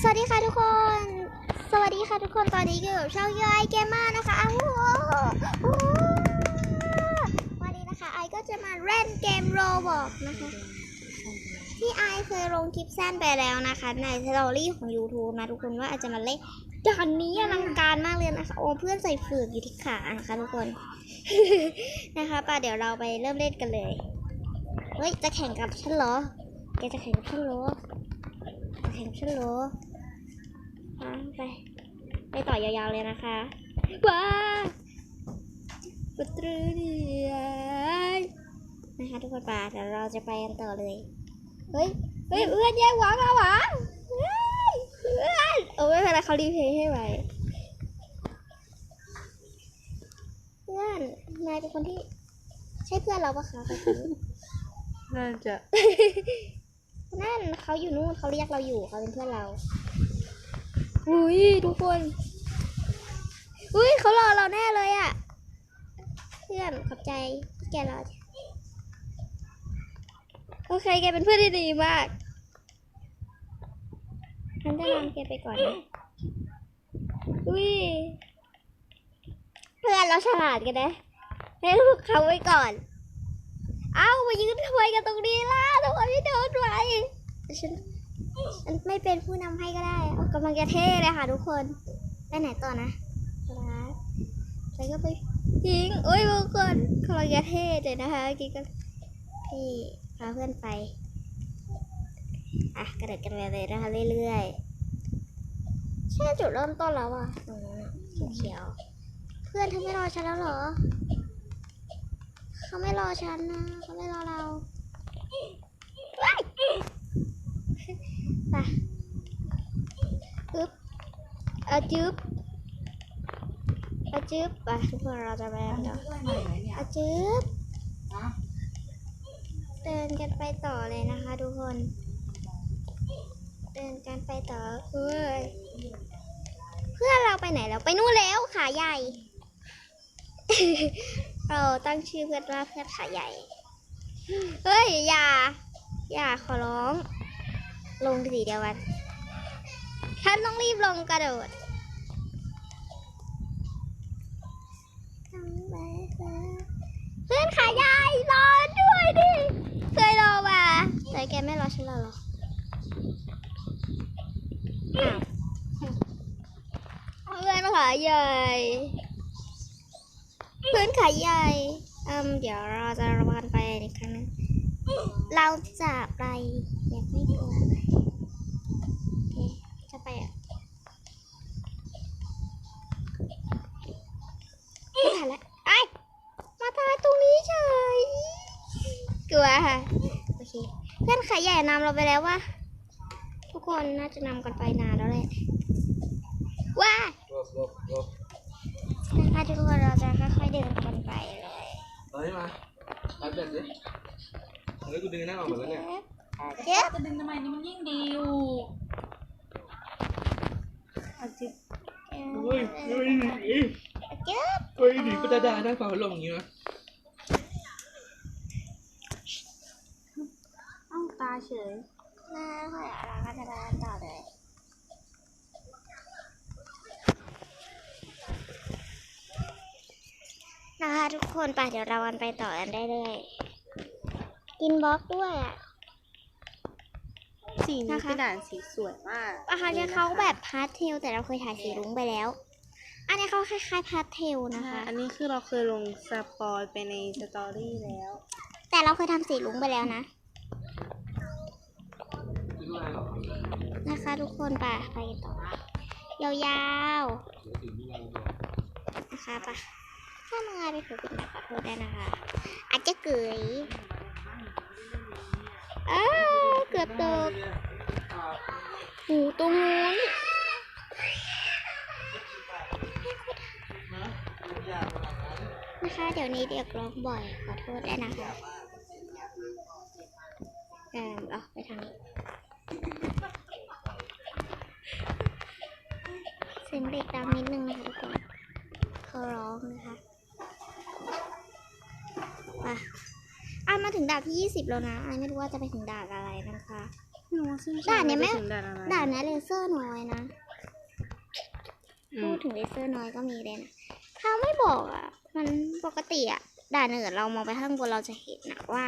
สวัสดีค่ะทุกคน สวัสดีค่ะทุกคนตอนนี้อยู่กับช่องยอยเกมมานะคะอ้าววันนี้นะคะไอก็จะมาเล่นเกมโรบอกนะคะ ที่ไอเคยลงคลิปสั้นไปแล้วนะคะ ในสตอรี่ของ YouTube นะทุกคนว่าอาจจะมาเล่นด่านนี้อลังการมากเลยนะคะ โอ้เพื่อนใส่ฝืกอยู่ที่ขานะคะทุกคนนะคะป่ะเดี๋ยวเราไปเริ่มเล่นกันเลย เฮ้ย จะแข่งกับฉันเหรอ แกจะแข่งฉันรอจะแข่งฉันรออะไปไปต่อยาวๆเลยนะคะ ว้าปตรึเดือยนะคะทุกคนป่าเดี๋ยวเราจะไปกันต่อเลย เฮ้ย เฮ้ยเพื่อนแย่งหวังอะหวังเฮ้ยเพื่อนโอ้ไม่เป็นไรเขารีเพลย์ให้ไว้เพื่อนนายเป็นคนที่ ใช่เพื่อนเราปะคะน่าจะ นั่นเขาอยู่นู่นเขาเรียกเราอยู่เขาเป็นเพื่อนเราอุ้ยทุกคนอุ้ยเขารอเราแน่เลยอะเพื่อนขอบใจที่แกรอโอเคแกเป็นเพื่อนที่ดีมากฉันจะนำแกไปก่อนนะอุ้ยเพื่อนเราฉลาดกันนะให้ลูกเขาไว้ก่อน เอ้ามายืนทำไมกันตรงนี้ล่ะทำไมไม่เดินไปฉันฉันไม่เป็นผู้นำให้ก็ได้เอากำลังจะเท่เลยค่ะทุกคน ไปไหนต่อนะครับฉันก็ไปยิงโอ้ยบางคนกำลังจะเท่เลยนะคะเมื่อกี้ก็พี่พาเพื่อนไป อะกระเดิดกันไปเลยนะคะเรื่อยๆใช่จุดเริ่มต้นแล้วอะตรงนั้นเขียว เพื่อนเธอไม่รอฉันแล้วเหรอ เขาไม่รอฉันนะเขาไม่รอเราว้ายไปอึ๊บอะจึ๊บอะจึ๊บไปทุกคนเราจะไปกันต่ออะจึ๊บเดินกันไปต่อเลยนะคะทุกคน เดินกันไปต่อเฮ้ยเพื่อนเราไปไหนแล้วไปนู่นแล้วขาใหญ่ เราตั้งชื่อเพื่อนว่าเพื่อนขาใหญ่ เฮ้ย อย่า อย่าขอร้อง ลงสีเดียวกัน ฉันต้องรีบลงกระโดดเพื่อนขาใหญ่รอด้วยดิเคยรอมาแต่แกไม่รอฉันรอหรออ้าวเพื่อนขาใหญ่ พื่อนขายใหญ่อืมเดี๋ยวเราจะระวันไปอีกครั้งนึงเราจะไปแบบไม่กลัวโอเคจะไปอะไม่ทันแล้วไอ้มาตายตรงนี้เฉยกลัวค่ะโอเคเพื่อนขายใหญ่นำเราไปแล้วว่าทุกคนน่าจะนำกันไปนานแล้วแหละว้า นะคะทุกคนเราจะค่อยๆเดินกันไปเลยเฮ้ยมาปัดเบ็ดดิเฮ้ยกูดึงหน้าออกหมดแล้วเนี่ยเจ๊จะดึงทำไมนี่มันยิ่งดีอยู่อาจิบเฮ้ยเฮ้ยหนีเจ๊เฮ้ยหนีก็ได้ได้ได้ฟังลมอย่างงี้นะเอ้าตาเฉยมาค่อยเราก็จะเดินต่อเลย นะคะทุกคนไปเดี๋ยวเราวันไปต่อกันได้เลยกินบล็อกด้วยอะ สีนี้นะคะ เป็นด่านสีสวยมากอาคารเนี่ยเขาแบบพาสเทลแต่เราเคยถ่ายสีรุ้งไปแล้ว อันนี้เขาคล้ายๆพาสเทลนะนะคะ คะ อันนี้คือเราเคยลงสปอยไปในสตอรี่แล้ว แต่เราเคยทำสีรุ้งไปแล้วนะดึงอะไรหรอนะคะทุกคนไปไปต่อ ยาวๆ นะคะไป ถ้ามึงอะไปถูกผิดขอโทษได้นะคะ อาจจะเกยอเกือบตกหูตรงนู้นนะคะ เดี๋ยวนี้เด็กร้องบ่อย ขอโทษได้นะคะเออเอาไปทางนี้เสียงเด็กดังนิดนึงนะคะทุกคนเขาร้องนะคะ ไปอะมาถึงด่านที่ 20 แล้วนะอันไม่รู้ว่าจะไปถึงด่านอะไรนะคะไม่รู้ว่าซึ่งด่านเนี่ยไม่ด้ถึงด่านอะไรด่านนี้เลเซอร์น้อยนะอืพูมดถึงเลเซอร์น้อยก็มีเลยนะเขาไม่บอกอะ มันปกติอะด่านอื่นเรามองไปข้างบนเราจะเห็นนะว่า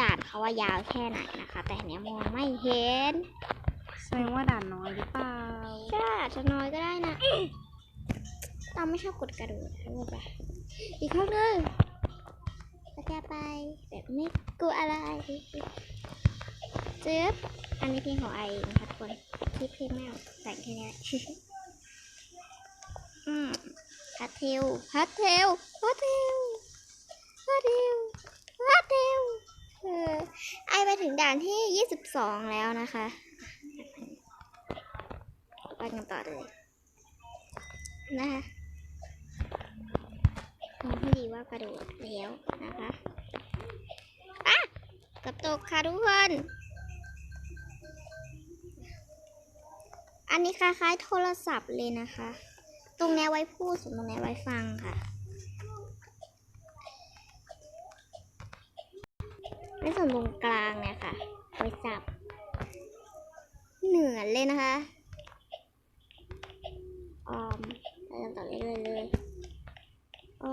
ด่านเขาว่ายาวแค่ไหนนะคะ แต่อันเนี้ยมองไม่เห็นแสดงว่าด่านน้อยหรือเปล่าใช่อาจจะน้อยก็ได้นะเราไม่ชอบกดกระโดดรู้ป่ะอีกครั้งหนึ่ง ก็จะไป แบบไม่กลัวอะไรจึ๊บอันนี้เพลงของไอเองนะคะทุกคนคิดเพลงไม่ออกแต่งแค่นี้แหละอืมฮัทเทลฮัทเทลฮัทเทลฮัทเทลฮัทเทลเออไอไปถึงด่านที่22แล้วนะคะไปกันต่อเลยนะคะมองให้ดีว่ากระโดดแล้วนะคะ ตกค่ะทุกคน อันนี้คล้ายๆโทรศัพท์เลยนะคะ ตรงนี้ไว้พูดส่วนตรงนี้ไว้ฟังค่ะและส่วนตรงกลางเนี่ยค่ะไว้จับ เหนือนเลยนะคะ ออมไปกันต่อเรื่อยๆเลย โอ้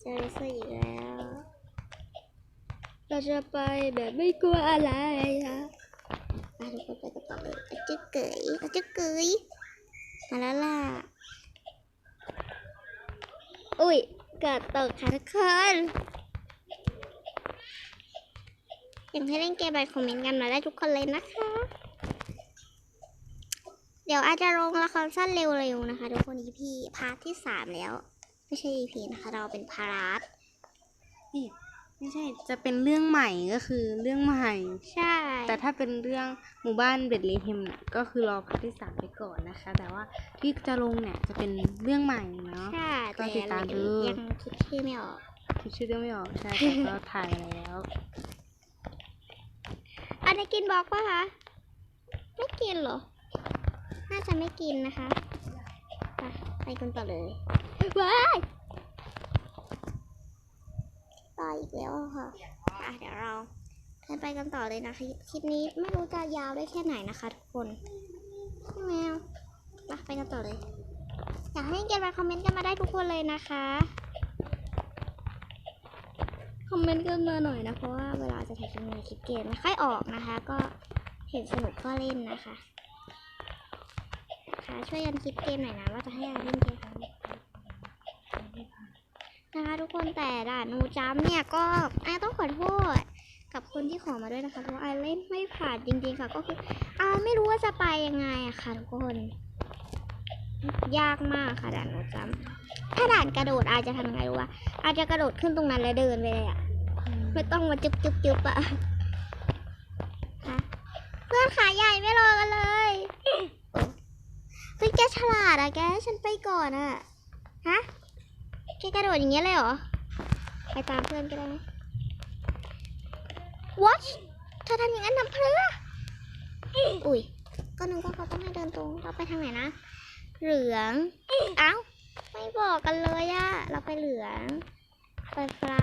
เจอเลเซอร์อีกแล้ว เรา จะไปแบบไม่กลัวอะไรอะไปทุกคนไปกันต่อเลยอาจจะเกยอาจจะเกยมาแล้วล่ะ อุ้ยเกิดตกค่ะทุกคนอยากให้เล่นเกมไรคอมเมนต์กันมาได้ทุกคนเลยนะคะ เดี๋ยวอาจจะลงละครสั้นเร็วๆนะคะทุกคน EP พาร์ทที่สามแล้ว ไม่ใช่ EP นะคะ เราเป็นพาร์ท ไม่ใช่จะเป็นเรื่องใหม่ก็คือเรื่องใหม่ ใช่ แต่ถ้าเป็นเรื่องหมู่บ้านเบดเลเฮมเนี่ยก็คือรอพาร์ทที่สามไปก่อนนะคะ แต่ว่าที่จะลงเนี่ยจะเป็นเรื่องใหม่เนาะ ใช่ก็แต่ติดตามดูยังคิดชื่อไม่ออก คิดชื่อเรื่องไม่ออกใช่แต่ก็ถ่ายแล้ว อันนี้กินบล็อกปะคะ ไม่กินเหรอ น่าจะไม่กินนะคะ ไปไปกันต่อเลยว้าย ตายอีกแล้วค่ะอะเดี๋ยวเราเดินไปกันต่อเลยนะคะ คลิปนี้ไม่รู้จะยาวได้แค่ไหนนะคะ ทุกคนใช่ไหมอะไปไปกันต่อเลย อยากให้เกียรติมาคอมเมนต์กันมาได้ทุกคนเลยนะคะ คอมเมนต์กันมาหน่อยนะ เพราะว่าเวลาจะถ่ายคลิปในคลิปเกมไม่ค่อยออกนะคะ ก็เห็นสนุกก็เล่นนะคะนะคะช่วยกันคิดเกมหน่อยนะว่าจะให้เราเล่นเกมอะไร นะคะทุกคนแต่ด่านนูจัมเนี่ยก็ไอต้องขอโทษกับคนที่ขอมาด้วยนะคะเพราะไอเล่นไม่ผ่านจริงๆค่ะ ก็คือไอไม่รู้ว่าจะไปยังไงอะค่ะทุกคน ยากมากค่ะด่านนูจัมถ้าด่านกระโดดอาจจะทำยังไงรู้วะอาจจะกระโดดขึ้นตรงนั้นแล้วเดินไปเลยอะไม่ต้องมาจุ๊บจุ๊บจุ๊บอะเพื่อนขาใหญ่ไม่รอกันเลยเฮ้ยแกฉลาดอะแกฉันไปก่อนอะฮะ แกกระโดดอย่างเงี้ยเลยเหรอ ไปตามเพื่อนก็ได้ไหม Watch เธอทำอย่างนั้นทำเพื่อ อุ้ย ก็นึกว่าเขาต้องให้เดินตรง เราไปทางไหนนะ เหลือง เอ้า ไม่บอกกันเลยอะเราไปเหลือง ไปฟ้า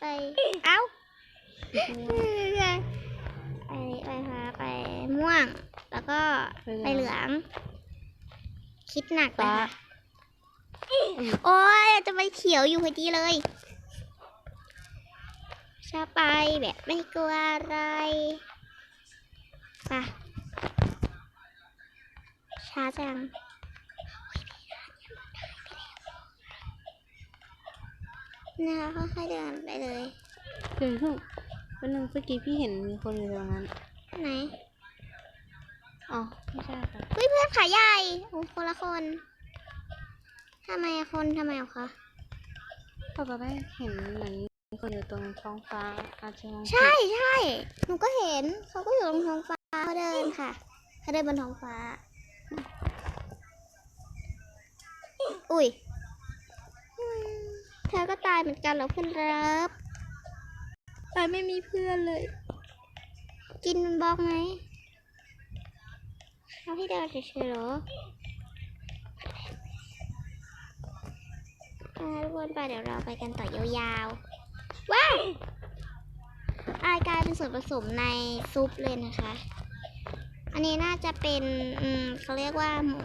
ไป เอ้าไปไปฟ้าไปม่วง แล้วก็ไปเหลือง คิดหนักเลยค่ะ โอ้ยจะไปเขียวอยู่พอดีเลยชาไปแบบไม่กลัวอะไรไปช้าจังนะคะค่อยๆเดินไปเลยเดี๋ยวเพิ่งวันหนึ่งเมื่อกี้พี่เห็นมีคนอยู่ตรงนั้น ไหน อ๋อ ไม่ใช่ค่ะเฮ้ยเพื่อนขาใหญ่โอ้คนละคน ทำไมอะคนทำไมอะคะพอปาได้เห็นเหมือนมีคนอยู่ตรงท้องฟ้าอาจจะมองผิดใช่ใช่หนูก็เห็นเขาก็อยู่ตรงท้องฟ้าเขาเดินค่ะเขาเดินบนท้องฟ้า อุ้ยอืมเธอก็ตายเหมือนกันเหรอเพื่อนรักตายไม่มีเพื่อนเลย กินมันบอกไหมเอาให้เดินเฉยๆเหรออ่า ทุกคนไปเดี๋ยวเราไปกันต่อยาวๆ ว้าวอายกลายเป็นส่วนผสมในซุปเลยนะคะ อันนี้น่าจะเป็นอืมเขาเรียกว่าหมู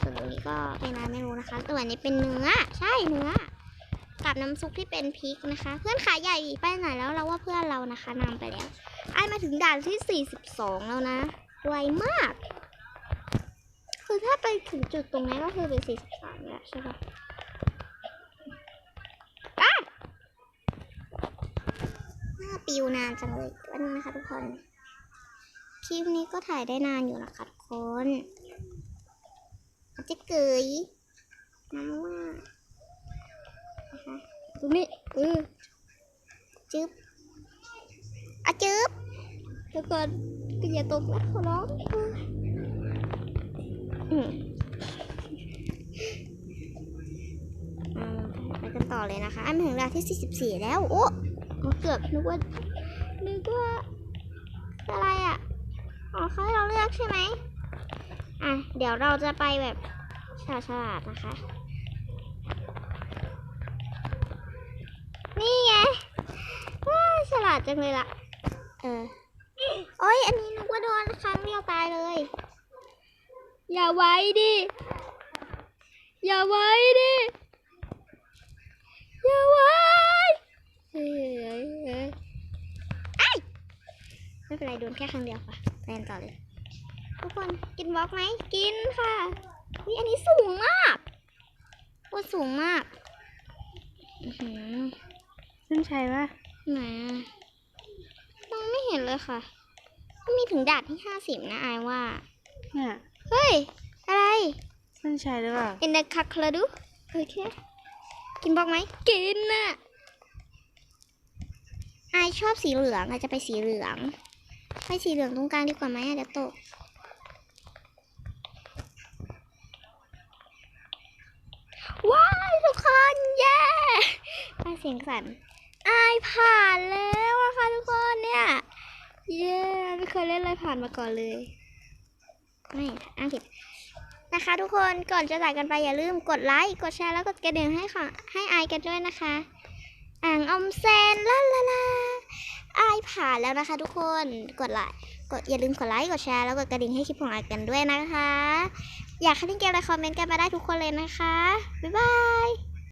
ส่วนตรงนี้ก็เป็นอะไรไม่รู้นะคะต่อันนี้เป็นเนื้อ ใช่เนื้อ กับน้ำซุปที่เป็นพริกนะคะ เพื่อนขาใหญ่ไปไหนแล้วเราว่าเพื่อนเรานะคะนำไปแล้วไอ้มาถึงด่านที่ 42 แล้วนะไวมาก คือถ้าไปถึงจุดตรงนี้ก็คือเป็น 43 แล้วใช่ปะ หน้าปิวนานจังเลยวันนี้นะคะทุกคน คลิปนี้ก็ถ่ายได้นานอยู่นะคะทุกคนอาจจะเกยน้ำว่านะคะตรงนี้เออจึ๊บอะจึ๊บทุกคนก็อย่าตกนะขอร้องเอออืมอ่าไปกันต่อเลยนะคะ อันถึงเวลาที่ 44 แล้ว โอ้เกือบนึกว่า นึกว่าอะไรอะอ๋อเขาให้เราเลือกใช่ไหมอะ เดี๋ยวเราจะไปแบบฉลาดฉลาดๆนะคะ นี่ไงว้าฉลาดจังเลยล่ะ เออ โอ้ยอันนี้นึกว่าโดนครั้งเดียวตายเลย อย่าไว้ดิ อย่าไว้ดิ อย่าไว้เฮ้ยเฮ้ยเฮ้ยไอ้ยไม่ เป็นไรโดนแค่ครั้งเดียวค่ะแลนต่อเลย ทุกคนกินบล็อกไหมกินค่ะนี่อันนี้สูงมากโคตรสูงมากอื้อหือเส้นชัยปะไหนอะมองไม่เห็นเลยค่ะมันมีถึงด่านที่ห้าสิบนะอายว่าเนี่ยเฮ้ย อะไรเส้นชัยหรือเปล่าอินเดคัคลาดูโอเคกินบล็อกไหมกินน่ะอายชอบสีเหลืองอายจะไปสีเหลือง ไปสีเหลืองตรงกลางดีกว่าไหมเดี๋ยวตกว้ายทุกคนเย้อาเสียงสั่นอายผ่านแล้วนะคะทุกคนเนี่ยเย้ไม่เคยเล่นอะไรผ่านมาก่อนเลยไม่อ่านผิดนะคะ ทุกคนก่อนจะจากกันไปอย่าลืมกดไลค์กดแชร์แล้วกดกระดิ่งให้ค่ะให้อายกันด้วยนะคะ อ่างอมแซนลาลาลา อายผ่านแล้วนะคะ ทุกคนกดไลค์กดอย่าลืมกดไลค์กดแชร์แล้วกดกระดิ่งให้คลิปของอายกันด้วยนะคะ อยากให้เล่นเกมอะไรคอมเมนต์กันมาได้ทุกคนเลยนะคะบ๊ายบาย